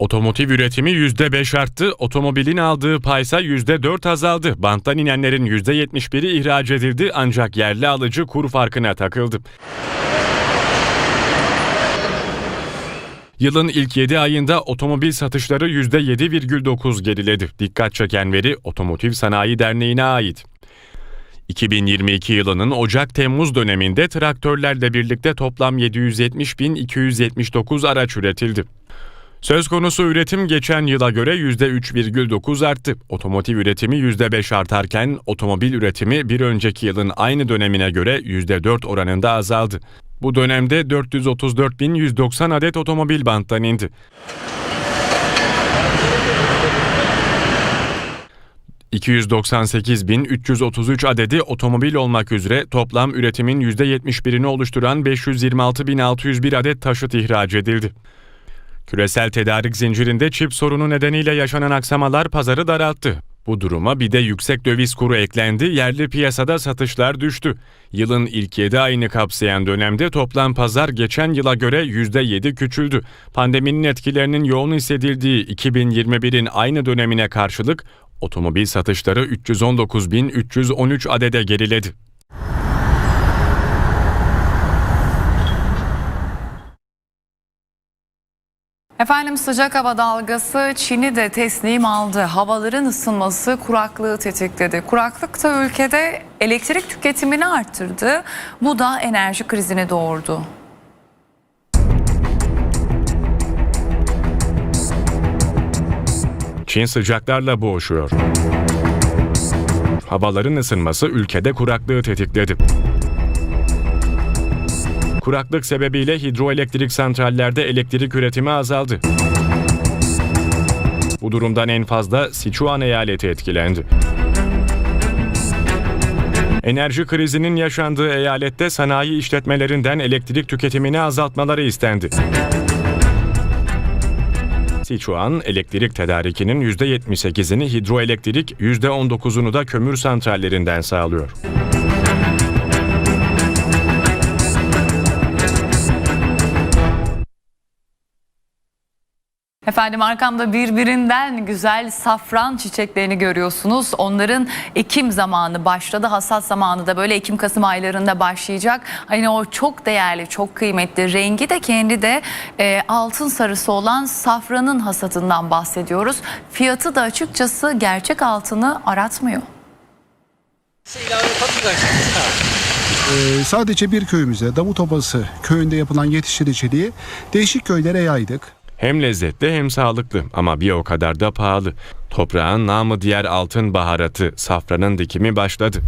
Otomotiv üretimi %5 arttı, otomobilin aldığı paysa %4 azaldı. Banttan inenlerin %71'i ihraç edildi ancak yerli alıcı kur farkına takıldı. Yılın ilk 7 ayında otomobil satışları %7,9 geriledi. Dikkat çeken veri Otomotiv Sanayi Derneği'ne ait. 2022 yılının Ocak-Temmuz döneminde traktörlerle birlikte toplam 770.279 araç üretildi. Söz konusu üretim geçen yıla göre %3,9 arttı. Otomotiv üretimi %5 artarken otomobil üretimi bir önceki yılın aynı dönemine göre %4 oranında azaldı. Bu dönemde 434.190 adet otomobil banttan indi. ...298.333 adedi otomobil olmak üzere toplam üretimin %71'ini oluşturan 526.601 adet taşıt ihraç edildi. Küresel tedarik zincirinde çip sorunu nedeniyle yaşanan aksamalar pazarı daralttı. Bu duruma bir de yüksek döviz kuru eklendi, yerli piyasada satışlar düştü. Yılın ilk 7 ayını kapsayan dönemde toplam pazar geçen yıla göre %7 küçüldü. Pandeminin etkilerinin yoğun hissedildiği 2021'in aynı dönemine karşılık otomobil satışları 319.313 adede geriledi. Efendim sıcak hava dalgası Çin'i de teslim aldı. Havaların ısınması kuraklığı tetikledi. Kuraklık da ülkede elektrik tüketimini arttırdı. Bu da enerji krizini doğurdu. Çin sıcaklarla boğuşuyor. Havaların ısınması ülkede kuraklığı tetikledi. Kuraklık sebebiyle hidroelektrik santrallerde elektrik üretimi azaldı. Bu durumdan en fazla Sichuan eyaleti etkilendi. Enerji krizinin yaşandığı eyalette sanayi işletmelerinden elektrik tüketimini azaltmaları istendi. Sichuan, elektrik tedarikinin %78'ini hidroelektrik, %19'unu da kömür santrallerinden sağlıyor. Efendim arkamda birbirinden güzel safran çiçeklerini görüyorsunuz. Onların ekim zamanı başladı. Hasat zamanı da böyle Ekim-Kasım aylarında başlayacak. Hani o çok değerli, çok kıymetli rengi de kendi de e, altın sarısı olan safranın hasatından bahsediyoruz. Fiyatı da açıkçası gerçek altını aratmıyor. Ee, sadece bir köyümüze Davutobası köyünde yapılan yetiştiriciliği değişik köylere yaydık. Hem lezzetli hem sağlıklı ama bir o kadar da pahalı. Toprağın namı diğer altın baharatı, safranın dikimi başladı.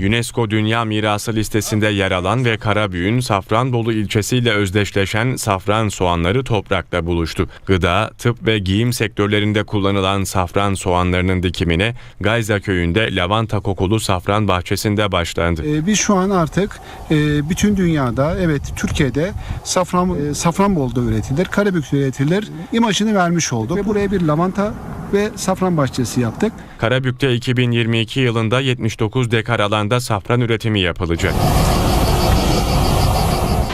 UNESCO Dünya Mirası listesinde yer alan ve Karabüğün Safranbolu ilçesiyle özdeşleşen safran soğanları toprakla buluştu. Gıda, tıp ve giyim sektörlerinde kullanılan safran soğanlarının dikimine Gayza köyünde lavanta kokulu safran bahçesinde başlandı. Ee, biz şu an artık e, bütün dünyada evet Türkiye'de safran e, Safranbolu'da üretilir, Karabük'te üretilir. imajını vermiş olduk. Ve buraya bir lavanta ve safran bahçesi yaptık. Karabük'te 2022 yılında 79 dekar alanda safran üretimi yapılacak.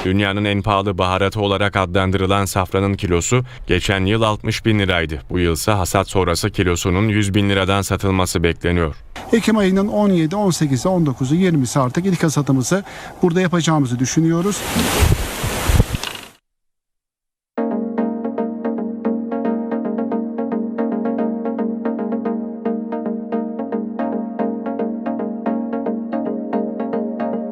Dünyanın en pahalı baharatı olarak adlandırılan safranın kilosu geçen yıl 60 bin liraydı. Bu yılsa hasat sonrası kilosunun 100 bin liradan satılması bekleniyor. Ekim ayının 17, 18'i, 19'u, 20'si artık ilk hasatımızı burada yapacağımızı düşünüyoruz.